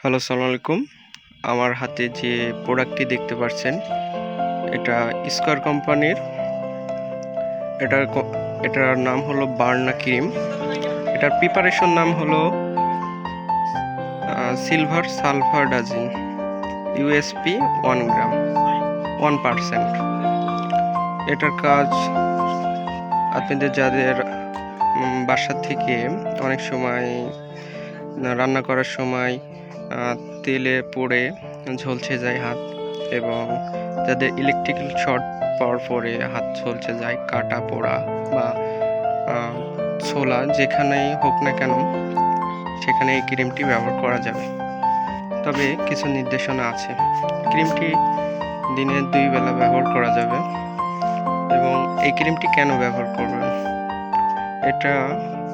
Hello সালাম আলাইকুম। আমার হাতে যে প্রোডাক্টটি দেখতে পাচ্ছেন এটা স্কোয়ার কোম্পানির। এটার এটার নাম হলো বার্না ক্রিম। এটার প্রিপারেশন নাম হলো silver sulphadiazine USP one gram one percent এটার কাজ আপনাদের যাদের উম, বাসা থেকে অনেক সময় রান্না করার সময় তেলে পড়ে ঝলসে যায় হাত এবং যাদের ইলেকট্রিক্যাল শর্ট পাওয়ার পরে হাত ঝলসে যায়, কাটা, পোড়া বা ছোলা যেখানেই হোক না কেন সেখানে এই ক্রিমটি ব্যবহার করা যাবে। তবে কিছু নির্দেশনা আছে। ক্রিমটি দিনে দুই বেলা ব্যবহার করা যাবে এবং এই ক্রিমটি কেন ব্যবহার করবেন? এটা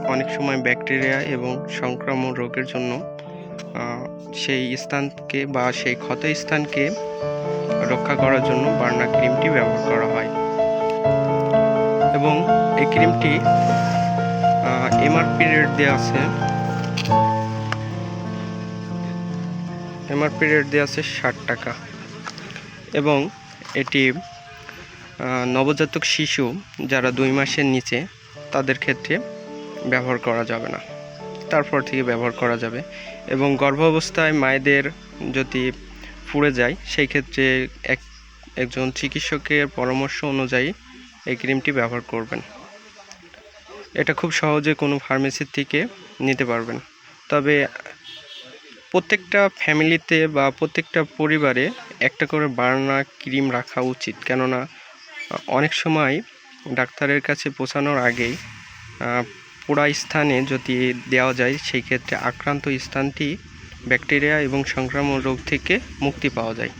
অনেক সময় ব্যাকটেরিয়া এবং সংক্রামক রোগের জন্য সেই স্থানকে বা সেই ক্ষত স্থানকে রক্ষা করার জন্য বার্না ক্রিমটি ব্যবহার করা হয়। এবং এই ক্রিমটি এমআরপি রেট দেওয়া আছে। এমআরপি রেট দেওয়া আছে ষাট টাকা। এবং এটি নবজাতক শিশু যারা দুই মাসের নিচে, তাদের ক্ষেত্রে ব্যবহার করা যাবে না। তারপর থেকে ব্যবহার করা যাবে এবং গর্ভাবস্থায় মায়েদের যদি পুড়ে যায়, সেই ক্ষেত্রে এক, একজন চিকিৎসকের পরামর্শ অনুযায়ী এই ক্রিমটি ব্যবহার করবেন। এটা খুব সহজে কোনো ফার্মেসির থেকে নিতে পারবেন। তবে প্রত্যেকটা ফ্যামিলিতে বা প্রত্যেকটা পরিবারে একটা করে বার্না ক্রিম রাখা উচিত। কেননা অনেক সময় ডাক্তারের কাছে পৌঁছানোর আগেই পোড়া স্থানে যদি দেওয়া যায়, সেই ক্ষেত্রে আক্রান্ত স্থানটি ব্যাকটেরিয়া এবং সংক্রামক রোগ থেকে মুক্তি পাওয়া যায়।